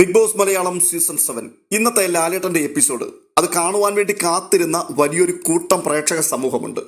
Big boss Malayalam season seven. ഇന്നത്തെ ലാലേട്ടന്റെ episode. അത് കാണുവാൻ വേണ്ടി കാത്തിരുന്ന വലിയൊരു കൂട്ടം പ്രേക്ഷക സമൂഹമുണ്ട്.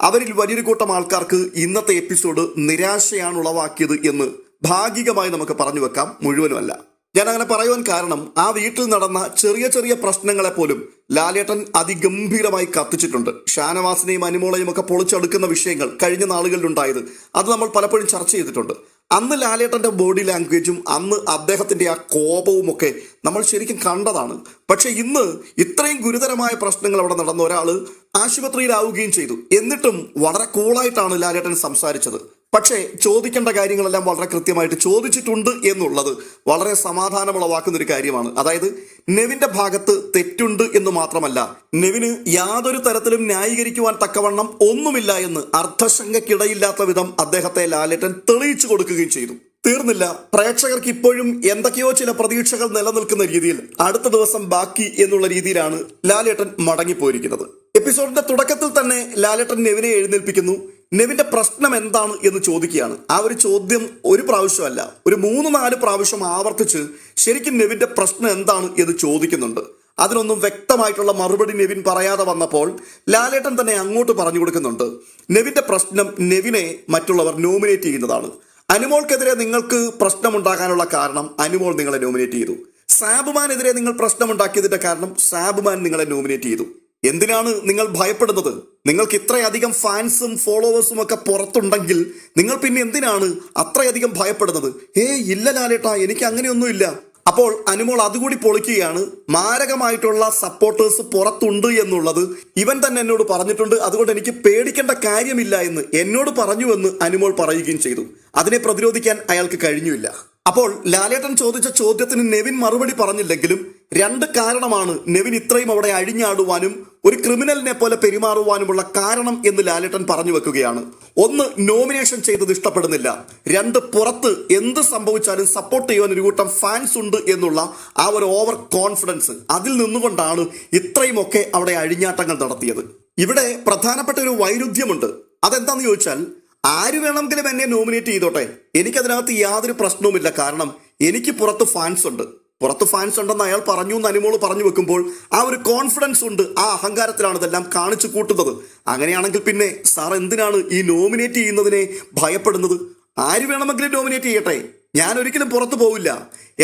അവരിൽ വലിയൊരു കൂട്ടം ആൾക്കാർക്ക് ഇന്നത്തെ എപ്പിസോഡ് നിരാശയാണ് ഉളവാക്കിയത് എന്ന് ഭാഗികമായി നമുക്ക് പറഞ്ഞു വെക്കാം. മുഴുവനുമല്ല. ഞാൻ അങ്ങനെ പറയുവാൻ കാരണം ആ വീട്ടിൽ നടന്ന ചെറിയ ചെറിയ പ്രശ്നങ്ങളെ പോലും ലാലേട്ടൻ അതിഗംഭീരമായി കത്തിച്ചിട്ടുണ്ട്. ഷാനവാസിനെയും അനുമോളയും ഒക്കെ പൊളിച്ചെടുക്കുന്ന വിഷയങ്ങൾ കഴിഞ്ഞ നാളുകളിലുണ്ടായത് അത് നമ്മൾ പലപ്പോഴും ചർച്ച ചെയ്തിട്ടുണ്ട്. അന്ന് ലാലേട്ടന്റെ ബോഡി ലാംഗ്വേജും അന്ന് അദ്ദേഹത്തിന്റെ ആ കോപവും ഒക്കെ നമ്മൾ ശരിക്കും കണ്ടതാണ്. പക്ഷേ ഇന്ന് ഇത്രയും ഗുരുതരമായ പ്രശ്നങ്ങൾ അവിടെ നടന്ന ഒരാൾ ആശുപത്രിയിലാവുകയും ചെയ്തു. എന്നിട്ടും വളരെ കൂളായിട്ടാണ് ലാലേട്ടൻ സംസാരിച്ചത്. പക്ഷേ ചോദിക്കേണ്ട കാര്യങ്ങളെല്ലാം വളരെ കൃത്യമായിട്ട് ചോദിച്ചിട്ടുണ്ട് എന്നുള്ളത് വളരെ സമാധാനമുളവാക്കുന്ന ഒരു കാര്യമാണ്. അതായത് നെവിന്റെ ഭാഗത്ത് തെറ്റുണ്ട് എന്ന് മാത്രമല്ല നെവിന് യാതൊരു തരത്തിലും ന്യായീകരിക്കുവാൻ തക്കവണ്ണം ഒന്നുമില്ല എന്ന് അർത്ഥശങ്കയ്ക്കിടയില്ലാത്ത വിധം അദ്ദേഹത്തെ ലാലേട്ടൻ തെളിയിച്ചു കൊടുക്കുകയും ചെയ്തു. തീർന്നില്ല പ്രേക്ഷകർക്ക് ഇപ്പോഴും എന്തൊക്കെയോ ചില പ്രതീക്ഷകൾ നിലനിൽക്കുന്ന രീതിയിൽ അടുത്ത ദിവസം ബാക്കി എന്നുള്ള രീതിയിലാണ് ലാലേട്ടൻ മടങ്ങിപ്പോയിരിക്കുന്നത്. എപ്പിസോഡിന്റെ തുടക്കത്തിൽ തന്നെ ലാലേട്ടൻ നെവിനെ എഴുന്നേൽപ്പിക്കുന്നു. നെവിന്റെ പ്രശ്നം എന്താണ് എന്ന് ചോദിക്കുകയാണ്. ആ ഒരു ചോദ്യം ഒരു പ്രാവശ്യമല്ല ഒരു മൂന്ന് നാല് പ്രാവശ്യം ആവർത്തിച്ച് ശരിക്കും നെവിന്റെ പ്രശ്നം എന്താണ് എന്ന് ചോദിക്കുന്നുണ്ട്. അതിനൊന്നും വ്യക്തമായിട്ടുള്ള മറുപടി നെവിൻ പറയാതെ വന്നപ്പോൾ ലാലേട്ടൻ തന്നെ അങ്ങോട്ട് പറഞ്ഞു കൊടുക്കുന്നുണ്ട്. നെവിന്റെ പ്രശ്നം നെവിനെ മറ്റുള്ളവർ നോമിനേറ്റ് ചെയ്യുന്നതാണ്. അനുമോൾക്കെതിരെ നിങ്ങൾക്ക് പ്രശ്നമുണ്ടാകാനുള്ള കാരണം അനുമോൾ നിങ്ങളെ നോമിനേറ്റ് ചെയ്തു. സാബുമാനെതിരെ നിങ്ങൾ പ്രശ്നമുണ്ടാക്കിയതിന്റെ കാരണം സാബുമാൻ നിങ്ങളെ നോമിനേറ്റ് ചെയ്തു. എന്തിനാണ് നിങ്ങൾ ഭയപ്പെടുന്നത്? നിങ്ങൾക്ക് ഇത്രയധികം ഫാൻസും ഫോളോവേഴ്സും ഒക്കെ പുറത്തുണ്ടെങ്കിൽ നിങ്ങൾ പിന്നെ എന്തിനാണ് അത്രയധികം ഭയപ്പെടുന്നത്? ഏ ഇല്ല ലാലേട്ടാ എനിക്ക് അങ്ങനെയൊന്നുമില്ല. അപ്പോൾ അനുമോൾ അതുകൂടി പൊളിക്കുകയാണ്. മാരകമായിട്ടുള്ള സപ്പോർട്ടേഴ്സ് പുറത്തുണ്ട് എന്നുള്ളത് ഇവൻ തന്നെ എന്നോട് പറഞ്ഞിട്ടുണ്ട്. അതുകൊണ്ട് എനിക്ക് പേടിക്കേണ്ട കാര്യമില്ല എന്ന് എന്നോട് പറഞ്ഞുവെന്ന് അനുമോൾ പറയുകയും ചെയ്തു. അതിനെ പ്രതിരോധിക്കാൻ അയാൾക്ക് കഴിഞ്ഞില്ല. അപ്പോൾ ലാലേട്ടൻ ചോദിച്ച ചോദ്യത്തിന് നെവിൻ മറുപടി പറഞ്ഞില്ലെങ്കിലും രണ്ട് കാരണമാണ് നെവിൻ ഇത്രയും അവിടെ അഴിഞ്ഞാടുവാനും ഒരു ക്രിമിനലിനെ പോലെ പെരുമാറുവാനുമുള്ള കാരണം എന്ന് ലാലേട്ടൻ പറഞ്ഞു വെക്കുകയാണ്. ഒന്ന് നോമിനേഷൻ ചെയ്തത് ഇഷ്ടപ്പെടുന്നില്ല. രണ്ട് പുറത്ത് എന്ത് സംഭവിച്ചാലും സപ്പോർട്ട് ചെയ്യുവാൻ ഒരു കൂട്ടം ഫാൻസ് ഉണ്ട് എന്നുള്ള ആ ഒരു ഓവർ കോൺഫിഡൻസ് അതിൽ നിന്നുകൊണ്ടാണ് ഇത്രയും ഒക്കെ അവിടെ അഴിഞ്ഞാട്ടങ്ങൾ നടത്തിയത്. ഇവിടെ പ്രധാനപ്പെട്ട ഒരു വൈരുദ്ധ്യമുണ്ട്. അതെന്താന്ന് ചോദിച്ചാൽ ആര് വേണമെങ്കിലും എന്നെ നോമിനേറ്റ് ചെയ്തോട്ടെ? എനിക്കതിനകത്ത് യാതൊരു പ്രശ്നവുമില്ല. കാരണം എനിക്ക് പുറത്ത് ഫാൻസ് ഉണ്ട്. പുറത്ത് ഫാൻസ് ഉണ്ടെന്ന് അയാൾ പറഞ്ഞു എന്ന് അനുമോൾ പറഞ്ഞു വെക്കുമ്പോൾ ആ ഒരു കോൺഫിഡൻസ് ഉണ്ട് ആ അഹങ്കാരത്തിലാണ് ഇതെല്ലാം കാണിച്ചു കൂട്ടുന്നത്. അങ്ങനെയാണെങ്കിൽ പിന്നെ സാർ എന്തിനാണ് ഈ നോമിനേറ്റ് ചെയ്യുന്നതിനെ ഭയപ്പെടുന്നത്? ആര് വേണമെങ്കിലും നോമിനേറ്റ് ചെയ്യട്ടെ? ഞാൻ ഒരിക്കലും പുറത്തു പോവില്ല.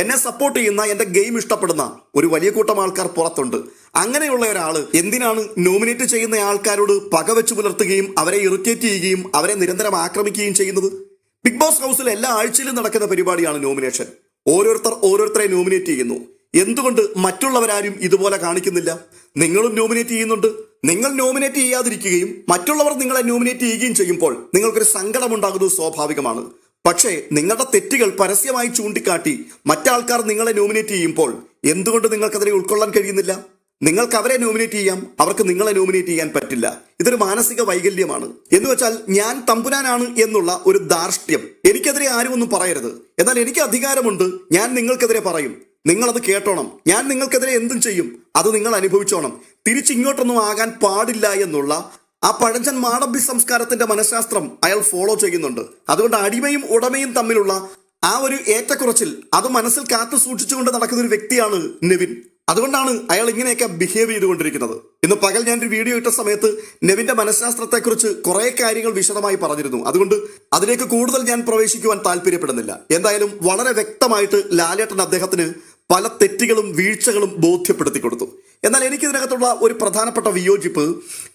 എന്നെ സപ്പോർട്ട് ചെയ്യുന്ന എന്റെ ഗെയിം ഇഷ്ടപ്പെടുന്ന ഒരു വലിയ കൂട്ടം ആൾക്കാർ പുറത്തുണ്ട്. അങ്ങനെയുള്ള ഒരാൾ എന്തിനാണ് നോമിനേറ്റ് ചെയ്യുന്ന ആൾക്കാരോട് പകവെച്ചു പുലർത്തുകയും അവരെ ഇറിറ്റേറ്റ് ചെയ്യുകയും അവരെ നിരന്തരം ആക്രമിക്കുകയും ചെയ്യുന്നത്? ബിഗ് ബോസ് ഹൗസിൽ എല്ലാ ആഴ്ചയിലും നടക്കുന്ന പരിപാടിയാണ് നോമിനേഷൻ ഓരോരുത്തർ ഓരോരുത്തരെ നോമിനേറ്റ് ചെയ്യുന്നു. എന്തുകൊണ്ട് മറ്റുള്ളവരാരും ഇതുപോലെ കാണിക്കുന്നില്ല? നിങ്ങളും നോമിനേറ്റ് ചെയ്യുന്നുണ്ട്. നിങ്ങൾ നോമിനേറ്റ് ചെയ്യാതിരിക്കുകയും മറ്റുള്ളവർ നിങ്ങളെ നോമിനേറ്റ് ചെയ്യുകയും ചെയ്യുമ്പോൾ നിങ്ങൾക്കൊരു സങ്കടമുണ്ടാകുന്നത് സ്വാഭാവികമാണ്. പക്ഷേ നിങ്ങളുടെ തെറ്റുകൾ പരസ്യമായി ചൂണ്ടിക്കാട്ടി മറ്റാൾക്കാർ നിങ്ങളെ നോമിനേറ്റ് ചെയ്യുമ്പോൾ എന്തുകൊണ്ട് നിങ്ങൾക്കതിനെ ഉൾക്കൊള്ളാൻ കഴിയുന്നില്ല? നിങ്ങൾക്ക് അവരെ നോമിനേറ്റ് ചെയ്യാം. അവർക്ക് നിങ്ങളെ നോമിനേറ്റ് ചെയ്യാൻ പറ്റില്ല. ഇതൊരു മാനസിക വൈകല്യമാണ്. എന്ന് വെച്ചാൽ ഞാൻ തമ്പുരാനാണ് എന്നുള്ള ഒരു ധാർഷ്ട്യം. എനിക്കെതിരെ ആരും ഒന്നും പറയരുത്. എന്നാൽ എനിക്ക് അധികാരമുണ്ട്. ഞാൻ നിങ്ങൾക്കെതിരെ പറയും. നിങ്ങളത് കേട്ടോണം. ഞാൻ നിങ്ങൾക്കെതിരെ എന്തും ചെയ്യും. അത് നിങ്ങൾ അനുഭവിച്ചോണം. തിരിച്ചിങ്ങോട്ടൊന്നും ആകാൻ പാടില്ല എന്നുള്ള ആ പഴഞ്ചൻ മാടമ്പി സംസ്കാരത്തിന്റെ മനഃശാസ്ത്രം അയാൾ ഫോളോ ചെയ്യുന്നുണ്ട്. അതുകൊണ്ട് അടിമയും ഉടമയും തമ്മിലുള്ള ആ ഒരു ഏറ്റക്കുറച്ചിൽ അത് മനസ്സിൽ കാത്തു സൂക്ഷിച്ചുകൊണ്ട് നടക്കുന്ന ഒരു വ്യക്തിയാണ് നെവിൻ. അതുകൊണ്ടാണ് അയാൾ ഇങ്ങനെയൊക്കെ ബിഹേവ് ചെയ്തുകൊണ്ടിരിക്കുന്നത്. ഇന്ന് പകൽ ഞാൻ ഒരു വീഡിയോ ഇട്ട സമയത്ത് നെവിന്റെ മനഃശാസ്ത്രത്തെക്കുറിച്ച് കുറെ കാര്യങ്ങൾ വിശദമായി പറഞ്ഞിരുന്നു. അതുകൊണ്ട് അതിലേക്ക് കൂടുതൽ ഞാൻ പ്രവേശിക്കുവാൻ താല്പര്യപ്പെടുന്നില്ല. എന്തായാലും വളരെ വ്യക്തമായിട്ട് ലാലേട്ടൻ അദ്ദേഹത്തിന് പല തെറ്റുകളും വീഴ്ചകളും ബോധ്യപ്പെടുത്തി കൊടുത്തു. എന്നാൽ എനിക്കിതിനകത്തുള്ള ഒരു പ്രധാനപ്പെട്ട വിയോജിപ്പ്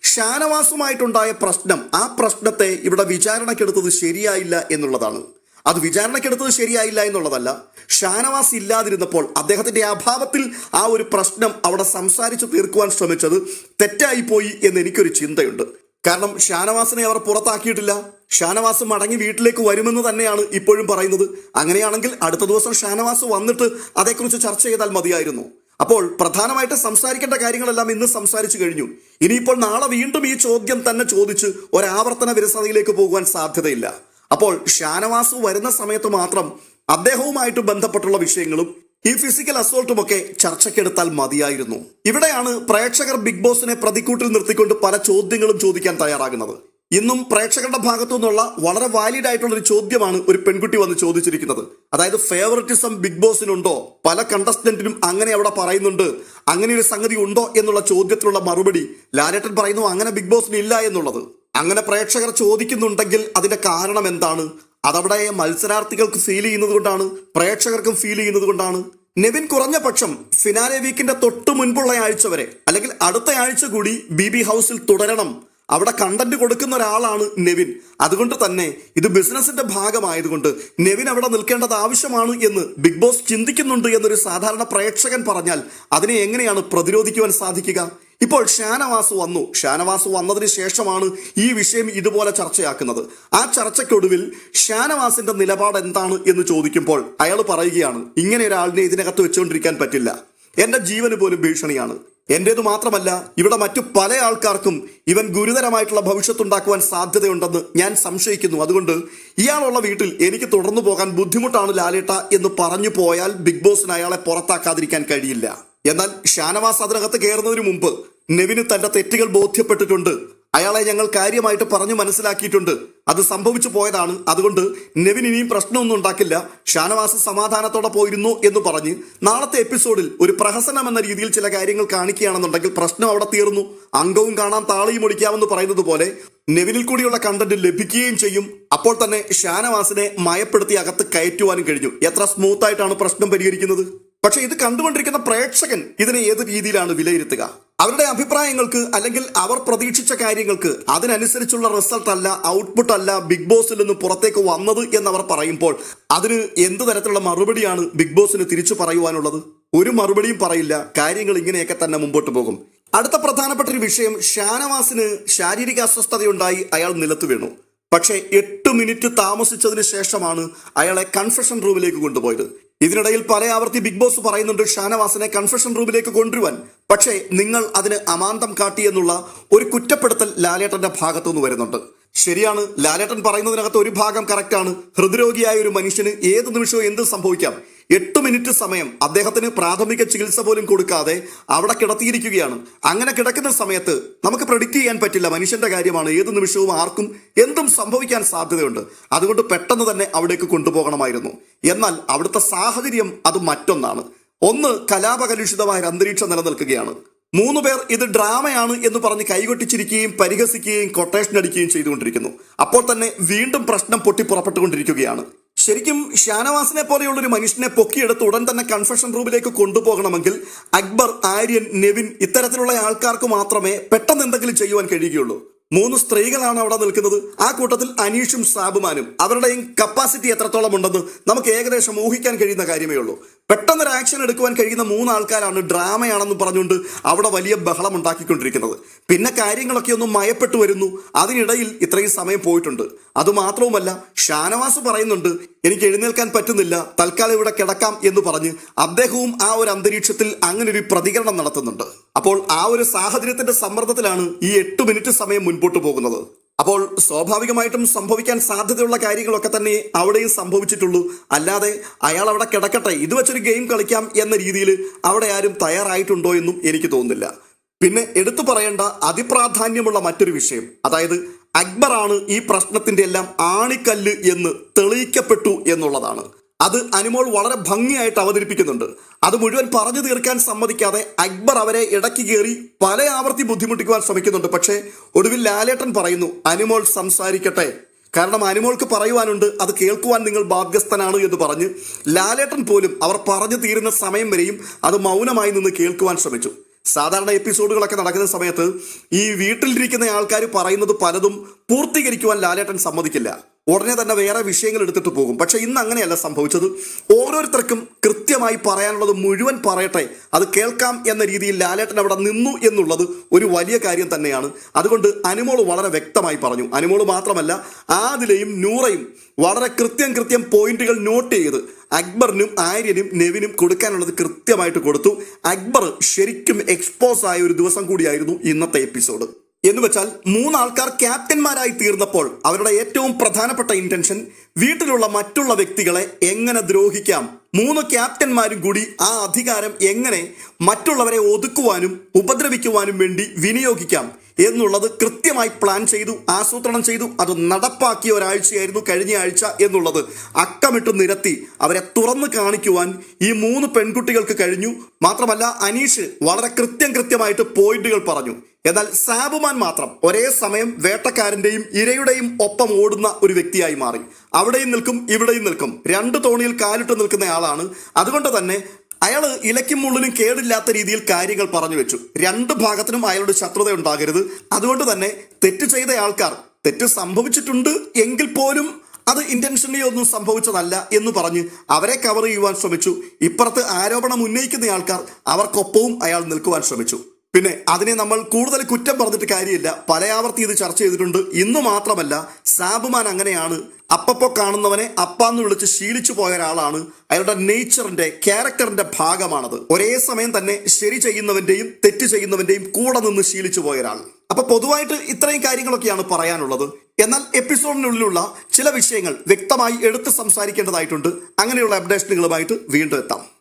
ഷാനവാസുമായിട്ടുണ്ടായ പ്രശ്നം ആ പ്രശ്നത്തെ ഇവിടെ വിചാരണക്കെടുത്തത് ശരിയായില്ല എന്നുള്ളതാണ്. അത് വിചാരണക്കെടുത്തത് ശരിയായില്ല എന്നുള്ളതല്ല. ഷാനവാസ് ഇല്ലാതിരുന്നപ്പോൾ അദ്ദേഹത്തിന്റെ അഭാവത്തിൽ ആ ഒരു പ്രശ്നം അവിടെ സംസാരിച്ചു തീർക്കുവാൻ ശ്രമിച്ചത് തെറ്റായിപ്പോയി എന്ന് എനിക്കൊരു ചിന്തയുണ്ട്. കാരണം ഷാനവാസിനെ അവർ പുറത്താക്കിയിട്ടില്ല. ഷാനവാസ് മടങ്ങി വീട്ടിലേക്ക് വരുമെന്ന് തന്നെയാണ് ഇപ്പോഴും പറയുന്നത്. അങ്ങനെയാണെങ്കിൽ അടുത്ത ദിവസം ഷാനവാസ് വന്നിട്ട് അതേക്കുറിച്ച് ചർച്ച ചെയ്താൽ മതിയായിരുന്നു. അപ്പോൾ പ്രധാനമായിട്ട് സംസാരിക്കേണ്ട കാര്യങ്ങളെല്ലാം ഇന്ന് സംസാരിച്ചു കഴിഞ്ഞു. ഇനിയിപ്പോൾ നാളെ വീണ്ടും ഈ ചോദ്യം തന്നെ ചോദിച്ച് ഒരാവർത്തന വിരസതയിലേക്ക് പോകുവാൻ സാധ്യതയില്ല. അപ്പോൾ ഷാനവാസ് വരുന്ന സമയത്ത് മാത്രം അദ്ദേഹവുമായിട്ട് ബന്ധപ്പെട്ടുള്ള വിഷയങ്ങളും ഈ ഫിസിക്കൽ അസോൾട്ടും ഒക്കെ ചർച്ചയ്ക്കെടുത്താൽ മതിയായിരുന്നു. ഇവിടെയാണ് പ്രേക്ഷകർ ബിഗ് ബോസിനെ പ്രതിക്കൂട്ടിൽ നിർത്തിക്കൊണ്ട് പല ചോദ്യങ്ങളും ചോദിക്കാൻ തയ്യാറാകുന്നത്. ഇന്നും പ്രേക്ഷകരുടെ ഭാഗത്തു നിന്നുള്ള വളരെ വാലിഡ് ആയിട്ടുള്ള ഒരു ചോദ്യമാണ് ഒരു പെൺകുട്ടി വന്ന് ചോദിച്ചിരിക്കുന്നത്. അതായത് ഫേവററ്റിസം ബിഗ് ബോസിനുണ്ടോ പല കണ്ടസ്റ്റന്റിനും അങ്ങനെ അവിടെ പറയുന്നുണ്ട്. അങ്ങനെ ഒരു സംഗതി ഉണ്ടോ എന്നുള്ള ചോദ്യത്തിനുള്ള മറുപടി ലാലേട്ടൻ പറയുന്നു അങ്ങനെ ബിഗ് ബോസിന് ഇല്ല എന്നുള്ളത്. അങ്ങനെ പ്രേക്ഷകർ ചോദിക്കുന്നുണ്ടെങ്കിൽ അതിന്റെ കാരണം എന്താണ്? അതവിടെ മത്സരാർത്ഥികൾക്ക് ഫീൽ ചെയ്യുന്നത് കൊണ്ടാണ് പ്രേക്ഷകർക്കും ഫീൽ ചെയ്യുന്നത് കൊണ്ടാണ്. നെവിൻ കുറഞ്ഞ പക്ഷം ഫിനാലെ വീക്കിന്റെ തൊട്ട് മുൻപുള്ള ആഴ്ച വരെ അല്ലെങ്കിൽ അടുത്ത ആഴ്ച കൂടി ബി ബി ഹൗസിൽ തുടരണം. അവിടെ കണ്ടന്റ് കൊടുക്കുന്ന ഒരാളാണ് നെവിൻ. അതുകൊണ്ട് തന്നെ ഇത് ബിസിനസിന്റെ ഭാഗമായതുകൊണ്ട് നെവിൻ അവിടെ നിൽക്കേണ്ടത് ആവശ്യമാണ് എന്ന് ബിഗ് ബോസ് ചിന്തിക്കുന്നുണ്ട് എന്നൊരു സാധാരണ പ്രേക്ഷകൻ പറഞ്ഞാൽ അതിനെ എങ്ങനെയാണ് പ്രതിരോധിക്കുവാൻ സാധിക്കുക? ഇപ്പോൾ ഷാനവാസ് വന്നു. ഷാനവാസ് വന്നതിന് ശേഷമാണ് ഈ വിഷയം ഇതുപോലെ ചർച്ചയാക്കുന്നത്. ആ ചർച്ചയ്ക്കൊടുവിൽ ഷാനവാസിന്റെ നിലപാട് എന്താണ് എന്ന് ചോദിക്കുമ്പോൾ അയാൾ പറയുകയാണ് ഇങ്ങനെ ഒരാളിനെ ഇതിനകത്ത് വെച്ചുകൊണ്ടിരിക്കാൻ പറ്റില്ല. എന്റെ ജീവന് പോലും ഭീഷണിയാണ്. എന്റേത് മാത്രമല്ല ഇവിടെ മറ്റു പല ആൾക്കാർക്കും ഇവൻ ഗുരുതരമായിട്ടുള്ള ഭവിഷ്യത്തുണ്ടാക്കുവാൻ സാധ്യതയുണ്ടെന്ന് ഞാൻ സംശയിക്കുന്നു. അതുകൊണ്ട് ഇയാളുള്ള വീട്ടിൽ എനിക്ക് തുടർന്നു പോകാൻ ബുദ്ധിമുട്ടാണ് ലാലേട്ട എന്ന് പറഞ്ഞു പോയാൽ ബിഗ് ബോസിന് അയാളെ പുറത്താക്കാതിരിക്കാൻ കഴിയില്ല. എന്നാൽ ഷാനവാസ് അതിനകത്ത് കയറുന്നതിന് മുമ്പ് നെവിന് തന്റെ തെറ്റുകൾ ബോധ്യപ്പെട്ടിട്ടുണ്ട്. അയാളെ ഞങ്ങൾ കാര്യമായിട്ട് പറഞ്ഞു മനസ്സിലാക്കിയിട്ടുണ്ട്. അത് സംഭവിച്ചു പോയതാണ്. അതുകൊണ്ട് നെവിൻ ഇനിയും പ്രശ്നമൊന്നും ഉണ്ടാക്കില്ല. ഷാനവാസ് സമാധാനത്തോടെ പോയിരുന്നു എന്ന് പറഞ്ഞ് നാളത്തെ എപ്പിസോഡിൽ ഒരു പ്രഹസനം എന്ന രീതിയിൽ ചില കാര്യങ്ങൾ കാണിക്കുകയാണെന്നുണ്ടെങ്കിൽ പ്രശ്നം അവിടെ തീർന്നു. അംഗവും കാണാൻ താളിയും ഒടിക്കാമെന്ന് പറയുന്നത് പോലെ നെവിനിൽ കൂടിയുള്ള കണ്ടന്റ് ലഭിക്കുകയും ചെയ്യും. അപ്പോൾ തന്നെ ഷാനവാസിനെ മയപ്പെടുത്തി അകത്ത് കയറ്റുവാനും കഴിഞ്ഞു. എത്ര സ്മൂത്തായിട്ടാണ് പ്രശ്നം പരിഹരിക്കുന്നത്? പക്ഷെ ഇത് കണ്ടുകൊണ്ടിരിക്കുന്ന പ്രേക്ഷകൻ ഇതിനെ ഏത് രീതിയിലാണ് വിലയിരുത്തുക? അവരുടെ അഭിപ്രായങ്ങൾക്ക് അല്ലെങ്കിൽ അവർ പ്രതീക്ഷിച്ച കാര്യങ്ങൾക്ക് അതിനനുസരിച്ചുള്ള റിസൾട്ട് അല്ല ഔട്ട്പുട്ട് അല്ല ബിഗ് ബോസിൽ നിന്ന് പുറത്തേക്ക് വന്നത് എന്നവർ പറയുമ്പോൾ അതിന് എന്ത് തരത്തിലുള്ള മറുപടിയാണ് ബിഗ് ബോസിന് തിരിച്ചു പറയുവാനുള്ളത്? ഒരു മറുപടിയും പറയില്ല കാര്യങ്ങൾ ഇങ്ങനെയൊക്കെ തന്നെ മുമ്പോട്ട് പോകും. അടുത്ത പ്രധാനപ്പെട്ട ഒരു വിഷയം ഷാനവാസിന് ശാരീരിക അസ്വസ്ഥതയുണ്ടായി അയാൾ നിലത്ത് വീണു. പക്ഷേ എട്ട് മിനിറ്റ് താമസിച്ചതിന് ശേഷമാണ് അയാളെ കൺഫെഷൻ റൂമിലേക്ക് കൊണ്ടുപോയത്. ഇതിനിടയിൽ പല ആവർത്തി ബിഗ് ബോസ് പറയുന്നുണ്ട് ഷാനവാസിനെ കൺഫെഷൻ റൂമിലേക്ക് കൊണ്ടുവരുവാൻ. പക്ഷേ നിങ്ങൾ അതിന് അമാന്തം കാട്ടിയെന്നുള്ള ഒരു കുറ്റപ്പെടുത്തൽ ലാലേട്ടന്റെ ഭാഗത്തുനിന്ന് വരുന്നുണ്ട്. ശരിയാണ്. ലാലേട്ടൻ പറയുന്നതിനകത്ത് ഒരു ഭാഗം കറക്റ്റാണ് ഹൃദ്രോഗിയായ ഒരു മനുഷ്യന് ഏത് നിമിഷവും എന്ത് സംഭവിക്കാം. എട്ട് മിനിറ്റ് സമയം. അദ്ദേഹത്തിന് പ്രാഥമിക ചികിത്സ പോലും കൊടുക്കാതെ അവിടെ കിടത്തിയിരിക്കുകയാണ്. അങ്ങനെ കിടക്കുന്ന സമയത്ത് നമുക്ക് പ്രഡിക്റ്റ് ചെയ്യാൻ പറ്റില്ല മനുഷ്യന്റെ കാര്യമാണ്. ഏത് നിമിഷവും ആർക്കും എന്തും സംഭവിക്കാൻ സാധ്യതയുണ്ട്. അതുകൊണ്ട് പെട്ടെന്ന് തന്നെ അവിടേക്ക് കൊണ്ടുപോകണമായിരുന്നു. എന്നാൽ അവിടുത്തെ സാഹചര്യം അത് മറ്റൊന്നാണ്. ഒന്ന് കലാപകലുഷിതമായ അന്തരീക്ഷം നിലനിൽക്കുകയാണ്. മൂന്ന് പേർ ഇത് ഡ്രാമയാണ് എന്ന് പറഞ്ഞ് കൈകൊട്ടിച്ചിരിക്കുകയും പരിഹസിക്കുകയും കൊട്ടേഷൻ അടിക്കുകയും ചെയ്തുകൊണ്ടിരിക്കുന്നു. അപ്പോൾ തന്നെ വീണ്ടും പ്രശ്നം പൊട്ടി പുറപ്പെട്ടുകൊണ്ടിരിക്കുകയാണ് ശരിക്കും ഷാനവാസിനെ പോലെയുള്ള ഒരു മനുഷ്യനെ പൊക്കിയെടുത്ത് ഉടൻ തന്നെ കൺഫെഷൻ റൂമിലേക്ക് കൊണ്ടുപോകണമെങ്കിൽ അക്ബർ ആര്യൻ നെവിൻ ഇത്തരത്തിലുള്ള ആൾക്കാർക്ക് മാത്രമേ പെട്ടെന്ന് എന്തെങ്കിലും ചെയ്യുവാൻ കഴിയുകയുള്ളൂ. മൂന്ന് സ്ത്രീകളാണ് അവിടെ നിൽക്കുന്നത്. ആ കൂട്ടത്തിൽ അനീഷും സാബുമാനും. അവരുടെയും കപ്പാസിറ്റി എത്രത്തോളം ഉണ്ടെന്ന് നമുക്ക് ഏകദേശം ഊഹിക്കാൻ കഴിയുന്ന കാര്യമേ ഉള്ളൂ. പെട്ടെന്ന് ഒരു ആക്ഷൻ എടുക്കുവാൻ കഴിയുന്ന മൂന്ന് ആൾക്കാരാണ് ഡ്രാമയാണെന്ന് പറഞ്ഞുകൊണ്ട് അവിടെ വലിയ ബഹളം ഉണ്ടാക്കിക്കൊണ്ടിരിക്കുന്നത്. പിന്നെ കാര്യങ്ങളൊക്കെ ഒന്ന് മയപ്പെട്ടു വരുന്നു. അതിനിടയിൽ ഇത്രയും സമയം പോയിട്ടുണ്ട്. അതുമാത്രവുമല്ല ഷാനവാസ് പറയുന്നുണ്ട് എനിക്ക് എഴുന്നേൽക്കാൻ പറ്റുന്നില്ല. തൽക്കാലം ഇവിടെ കിടക്കാം എന്ന് പറഞ്ഞ് അദ്ദേഹവും ആ ഒരു അന്തരീക്ഷത്തിൽ അങ്ങനെ ഒരു പ്രതികരണം നടത്തുന്നുണ്ട്. അപ്പോൾ ആ ഒരു സാഹചര്യത്തിന്റെ സമ്മർദ്ദത്തിലാണ് ഈ എട്ട് മിനിറ്റ് സമയം മുൻപോട്ട് പോകുന്നത്. അപ്പോൾ സ്വാഭാവികമായിട്ടും സംഭവിക്കാൻ സാധ്യതയുള്ള കാര്യങ്ങളൊക്കെ തന്നെ അവിടെയും സംഭവിച്ചിട്ടുള്ളൂ. അല്ലാതെ അയാൾ അവിടെ കിടക്കട്ടെ ഇത് വെച്ചൊരു ഗെയിം കളിക്കാം എന്ന രീതിയിൽ അവിടെ ആരും തയ്യാറായിട്ടുണ്ടോ എന്നും എനിക്ക് തോന്നുന്നില്ല. പിന്നെ എടുത്തു പറയേണ്ട അതിപ്രാധാന്യമുള്ള മറ്റൊരു വിഷയം. അതായത് അക്ബറാണ് ഈ പ്രശ്നത്തിന്റെ എല്ലാം ആണിക്കല്ല് എന്ന് തെളിയിക്കപ്പെട്ടു എന്നുള്ളതാണ്. അത് അനുമോൾ വളരെ ഭംഗിയായിട്ട് അവതരിപ്പിക്കുന്നുണ്ട്. അത് മുഴുവൻ പറഞ്ഞു തീർക്കാൻ സമ്മതിക്കാതെ അക്ബർ അവരെ ഇടയ്ക്ക് കയറി പല ആവർത്തി ബുദ്ധിമുട്ടിക്കുവാൻ ശ്രമിക്കുന്നുണ്ട്. പക്ഷേ ഒടുവിൽ ലാലേട്ടൻ പറയുന്നു അനുമോൾ സംസാരിക്കട്ടെ. കാരണം അനുമോൾക്ക് പറയുവാനുണ്ട് അത് കേൾക്കുവാൻ നിങ്ങൾ ബാധ്യസ്ഥനാണ് എന്ന് പറഞ്ഞ് ലാലേട്ടൻ പോലും അവർ പറഞ്ഞു തീരുന്ന സമയം വരെയും അത് മൗനമായി നിന്ന് കേൾക്കുവാൻ ശ്രമിച്ചു. സാധാരണ എപ്പിസോഡുകളൊക്കെ നടക്കുന്ന സമയത്ത് ഈ വീട്ടിലിരിക്കുന്ന ആൾക്കാർ പറയുന്നത് പലതും പൂർത്തീകരിക്കുവാൻ ലാലേട്ടൻ സമ്മതിക്കില്ല. ഉടനെ തന്നെ വേറെ വിഷയങ്ങൾ എടുത്തിട്ട് പോകും. പക്ഷേ ഇന്ന് അങ്ങനെയല്ല സംഭവിച്ചത്. ഓരോരുത്തർക്കും കൃത്യമായി പറയാനുള്ളത് മുഴുവൻ പറയട്ടെ. അത് കേൾക്കാം എന്ന രീതിയിൽ ലാലേട്ടൻ അവിടെ നിന്നു എന്നുള്ളത് ഒരു വലിയ കാര്യം തന്നെയാണ്. അതുകൊണ്ട് അനുമോൾ വളരെ വ്യക്തമായി പറഞ്ഞു. അനുമോൾ മാത്രമല്ല ആദിലയും നൂറയും വളരെ കൃത്യം കൃത്യം പോയിന്റുകൾ നോട്ട് ചെയ്ത് അക്ബറിനും ആര്യനും നെവിനും കൊടുക്കാനുള്ളത് കൃത്യമായിട്ട് കൊടുത്തു. അക്ബർ ശരിക്കും എക്സ്പോസ് ആയ ഒരു ദിവസം കൂടിയായിരുന്നു ഇന്നത്തെ എപ്പിസോഡ് എന്ന് വെച്ചാൽ മൂന്നാൾക്കാർ ക്യാപ്റ്റന്മാരായി തീർന്നപ്പോൾ അവരുടെ ഏറ്റവും പ്രധാനപ്പെട്ട ഇന്റൻഷൻ വീട്ടിലുള്ള മറ്റുള്ള വ്യക്തികളെ എങ്ങനെ ദ്രോഹിക്കാം? മൂന്ന് ക്യാപ്റ്റന്മാരും കൂടി ആ അധികാരം എങ്ങനെ മറ്റുള്ളവരെ ഒതുക്കുവാനും ഉപദ്രവിക്കുവാനും വേണ്ടി വിനിയോഗിക്കാം? എന്നുള്ളത് കൃത്യമായി പ്ലാൻ ചെയ്തു ആസൂത്രണം ചെയ്തു. അത് നടപ്പാക്കിയ ഒരാഴ്ചയായിരുന്നു കഴിഞ്ഞ ആഴ്ച എന്നുള്ളത്. അക്കമിട്ട് നിരത്തി അവരെ തുറന്നു കാണിക്കുവാൻ ഈ മൂന്ന് പെൺകുട്ടികൾക്ക് കഴിഞ്ഞു. മാത്രമല്ല അനീഷ് വളരെ കൃത്യം കൃത്യമായിട്ട് പോയിന്റുകൾ പറഞ്ഞു. എന്നാൽ സാബുമാൻ മാത്രം ഒരേ സമയം വേട്ടക്കാരന്റെയും ഇരയുടെയും ഒപ്പം ഓടുന്ന ഒരു വ്യക്തിയായി മാറി. അവിടെയും നിൽക്കും ഇവിടെയും നിൽക്കും. രണ്ട് തോണിയിൽ കാലിട്ട് നിൽക്കുന്ന ആളാണ്. അതുകൊണ്ട് തന്നെ അയാൾ ഇലയ്ക്കും മുള്ളിനും കേടില്ലാത്ത രീതിയിൽ കാര്യങ്ങൾ പറഞ്ഞു വെച്ചു. രണ്ട് ഭാഗത്തിനും അയാളുടെ ശത്രുത ഉണ്ടാകരുത്. അതുകൊണ്ട് തന്നെ തെറ്റ് ചെയ്ത ആൾക്കാർ തെറ്റ് സംഭവിച്ചിട്ടുണ്ട് എങ്കിൽ പോലും അത് ഇന്റൻഷനലി ഒന്നും സംഭവിച്ചതല്ല എന്ന് പറഞ്ഞ് അവരെ കവർ ചെയ്യുവാൻ ശ്രമിച്ചു. ഇപ്പുറത്ത് ആരോപണം ഉന്നയിക്കുന്ന ആൾക്കാർ അവർക്കൊപ്പവും അയാൾ നിൽക്കുവാൻ ശ്രമിച്ചു. പിന്നെ അതിനെ നമ്മൾ കൂടുതൽ കുറ്റം പറഞ്ഞിട്ട് കാര്യമില്ല. പലയാവർത്തി ഇത് ചർച്ച ചെയ്തിട്ടുണ്ട്. ഇന്ന് മാത്രമല്ല സാബുമാൻ അങ്ങനെയാണ്. അപ്പപ്പോ കാണുന്നവനെ അപ്പാന്ന് വിളിച്ച് ശീലിച്ചു പോയ ഒരാളാണ്. അയാളുടെ നേച്ചറിന്റെ ക്യാരക്ടറിന്റെ ഭാഗമാണത്. ഒരേ സമയം തന്നെ ശരി ചെയ്യുന്നവന്റെയും തെറ്റ് ചെയ്യുന്നവന്റെയും കൂടെ നിന്ന് ശീലിച്ചു പോയ ഒരാൾ. അപ്പൊ പൊതുവായിട്ട് ഇത്രയും കാര്യങ്ങളൊക്കെയാണ് പറയാനുള്ളത്. എന്നാൽ എപ്പിസോഡിനുള്ളിലുള്ള ചില വിഷയങ്ങൾ വ്യക്തമായി എടുത്ത് സംസാരിക്കേണ്ടതായിട്ടുണ്ട്. അങ്ങനെയുള്ള അപ്ഡേഷനുകളുമായിട്ട് വീണ്ടും എത്താം.